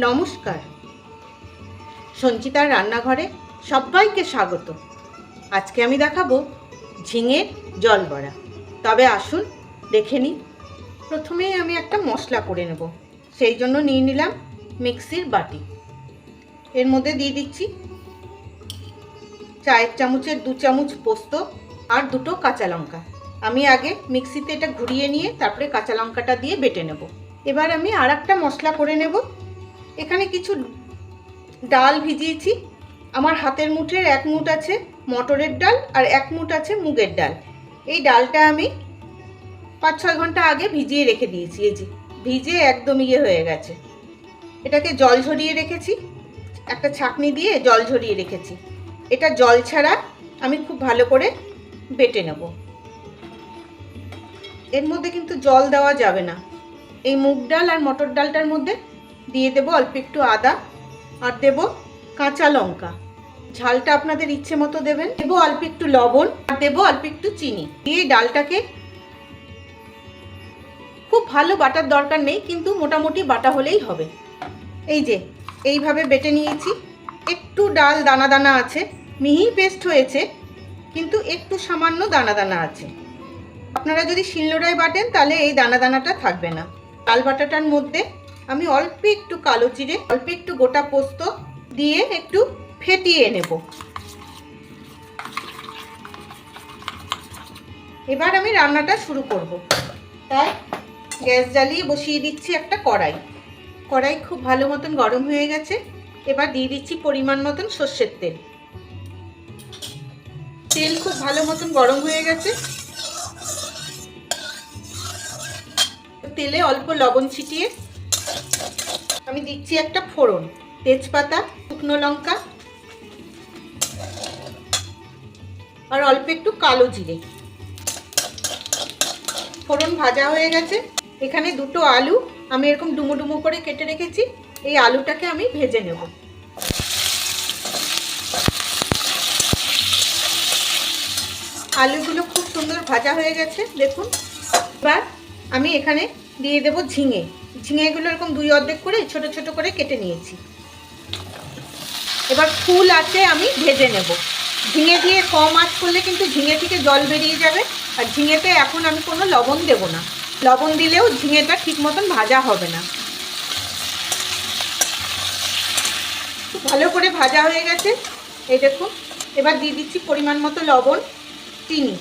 নমস্কার। সঞ্চিতার রান্নাঘরে সবাইকে স্বাগত। আজকে আমি দেখাবো ঝিঙের জল বড়া। তবে আসুন, দেখে নিই। প্রথমেই আমি একটা মশলা করে নেব। সেই জন্য নিয়ে নিলাম মিক্সির বাটি। এর মধ্যে দিয়ে দিচ্ছি চায়ের চামচের দু চামচ পোস্ত আর দুটো কাঁচা লঙ্কা। আমি আগে মিক্সিতে এটা ঘুরিয়ে নিয়ে তারপরে কাঁচা লঙ্কাটা দিয়ে বেটে নেব। এবার আমি আর একটা মশলা করে নেব। এখানে কিছু ডাল ভিজিয়েছি। আমার হাতের মুঠের এক মুঠ আছে মটরের ডাল আর এক মুঠ আছে মুগের ডাল। এই ডালটা আমি পাঁচ ছয় ঘণ্টা আগে ভিজিয়ে রেখে দিয়েছি। এই যে, ভিজে একদম ইয়ে হয়ে গেছে। এটাকে জল ঝরিয়ে রেখেছি। একটা ছাঁকনি দিয়ে জল ঝরিয়ে রেখেছি। এটা জল ছাড়া আমি খুব ভালো করে বেটে নেব। এর মধ্যে কিন্তু জল দেওয়া যাবে না। এই মুগ ডাল আর মটর ডালটার মধ্যে দিয়ে দেবো অল্প একটু আদা আর দেবো কাঁচা লঙ্কা। ঝালটা আপনাদের ইচ্ছে মতো দেবেন। দেবো অল্প একটু লবণ আর দেবো অল্প একটু চিনি। দিয়ে ডালটাকে খুব ভালো বাটার দরকার নেই, কিন্তু মোটামুটি বাটা হলেই হবে। এই যে, এইভাবে বেটে নিয়েছি। একটু ডাল দানা দানা আছে। মিহি পেস্ট হয়েছে, কিন্তু একটু সামান্য দানা দানা আছে। আপনারা যদি শিলনোড়ায় বাটেন, তাহলে এই দানা দানাটা থাকবে না। ডাল বাটাটার মধ্যে আমি অল্প একটু কালো জিরে, অল্প একটু গোটা পোস্ত দিয়ে একটু ফেটিয়ে নেব। এবার আমি রান্নাটা শুরু করব। তাই গ্যাস জ্বালিয়ে বসিয়ে দিচ্ছি একটা কড়াই। কড়াই খুব ভালো মতন গরম হয়ে গেছে। এবার দিয়ে দিচ্ছি পরিমাণ মতন সর্ষের তেল। তেল খুব ভালো মতন গরম হয়ে গেছে। তেলে অল্প লবণ ছিটিয়ে আমি দিচ্ছি একটা ফোড়ন, তেজপাতা, শুকনো লঙ্কা আর অল্প একটু কালো জিরে। ফোড়ন ভাজা হয়ে গেছে। এখানে দুটো আলু, আমি এরকম ডুমো ডুমো করে কেটে রেখেছি। এই আলুটাকে আমি ভেজে নেব। আলুগুলো খুব সুন্দর ভাজা হয়ে গেছে, দেখুন। এবার আমি এখানে দিয়ে দেব ঝিঙে। ঝিঙেগুলো এরকম দুই অর্ধেক করে ছোট ছোট করে কেটে নিয়েছি। এবার ফুল আছে, আমি ভেজে নেব। ঝিঙে দিয়ে কম আঁচ করলে কিন্তু ঝিঙে থেকে জল বেরিয়ে যাবে, আর ঝিঙেতে এখন আমি কোনো লবণ দেব না। লবণ দিলেও ঝিঙেটা ঠিক মতন ভাজা হবে না। ভালো করে ভাজা হয়ে গেছে। এই দেখুন, এবার দিয়ে দিচ্ছি পরিমাণ মতো লবণ, চিনি।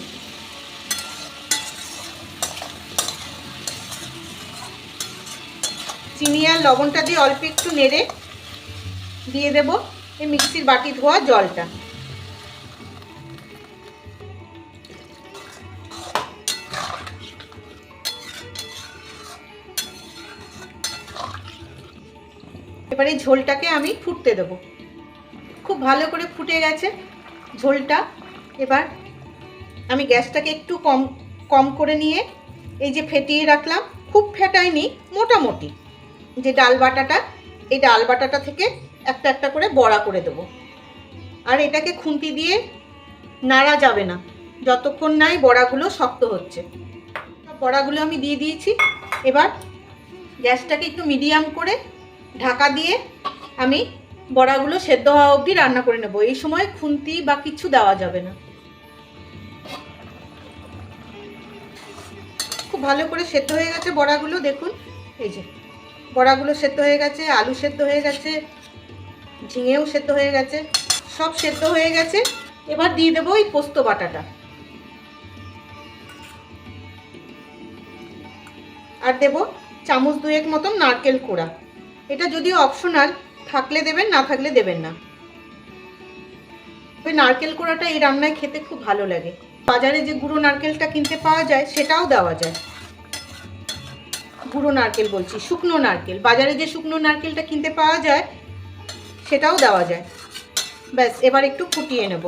চিনি আর লবণটা দিয়ে অল্প একটু নেড়ে দিয়ে দেব এই মিক্সির বাটি ধোয়া জলটা। এবারে ঝোলটাকে আমি ফুটতে দেব। খুব ভালো করে ফুটে গেছে ঝোলটা। এবার আমি গ্যাসটাকে একটু কম কম করে নিয়ে এই যে ফেটিয়ে রাখলাম, খুব ফেটাইনি মোটামুটি। যে ডাল বাটাটা, এই ডাল বাটাটা থেকে একটা একটা করে বড়া করে দেবো। আর এটাকে খুন্তি দিয়ে নাড়া যাবে না। যতক্ষণ নাই বড়াগুলো শক্ত হচ্ছে। বড়াগুলো আমি দিয়ে দিয়েছি। এবার গ্যাসটাকে একটু মিডিয়াম করে ঢাকা দিয়ে আমি বড়াগুলো সেদ্ধ হওয়া অবধি রান্না করে নেব। এই সময় খুন্তি বা কিছু দেওয়া যাবে না। খুব ভালো করে সেদ্ধ হয়ে গেছে বড়াগুলো, দেখুন। এই যে বড়াগুলো সেদ্ধ হয়ে গেছে, আলু সেদ্ধ হয়ে গেছে, ঝিঙেও সেদ্ধ হয়ে গেছে, সব সেদ্ধ হয়ে গেছে। এবার দিয়ে দেবো ওই পোস্ত বাটাটা। আর দেব চামচ দুয়েক মতন নারকেল কোড়া। এটা যদিও অপশনাল থাকলে দেবেন, না থাকলে দেবেন না। ওই নারকেল কোড়াটা এই রান্নায় খেতে খুব ভালো লাগে। বাজারে যে গুঁড়ো নারকেলটা কিনতে পাওয়া যায়, সেটাও দেওয়া যায়। গুঁড়ো নারকেল বলছি, শুকনো নারকেল। বাজারে যে শুকনো নারকেলটা কিনতে পাওয়া যায়, সেটাও দেওয়া যায়। ব্যাস, এবার একটু ফুটিয়ে নেব।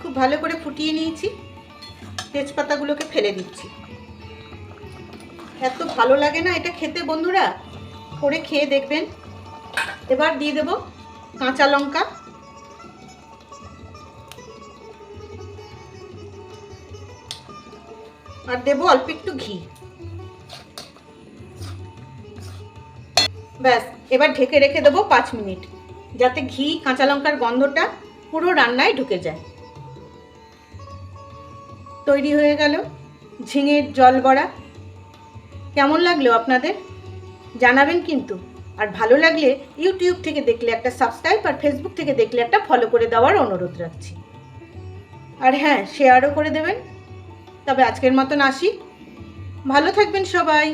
খুব ভালো করে ফুটিয়ে নিয়েছি। তেজপাতাগুলোকে ফেলে দিচ্ছি। এত ভালো লাগে না এটা খেতে, বন্ধুরা। করে খেয়ে দেখবেন। এবার দিয়ে দেব কাঁচা লঙ্কা। আর দেবো অল্প একটু ঘি। ব্যাস, এবার ঢেকে রেখে দেবো পাঁচ মিনিট, যাতে ঘি, কাঁচা লঙ্কার গন্ধটা পুরো রান্নায় ঢুকে যায়। তৈরি হয়ে গেল ঝিঙের জল বড়া। কেমন লাগল আপনাদের? জানাবেন কিন্তু। আর ভালো লাগলে ইউটিউব থেকে দেখলে একটা সাবস্ক্রাইব আর ফেসবুক থেকে দেখলে একটা ফলো করে দেওয়ার অনুরোধ রাখছি। আর হ্যাঁ শেয়ারও করে দেবেন। তবে আজকের মতন আসি। ভালো থাকবেন সবাই।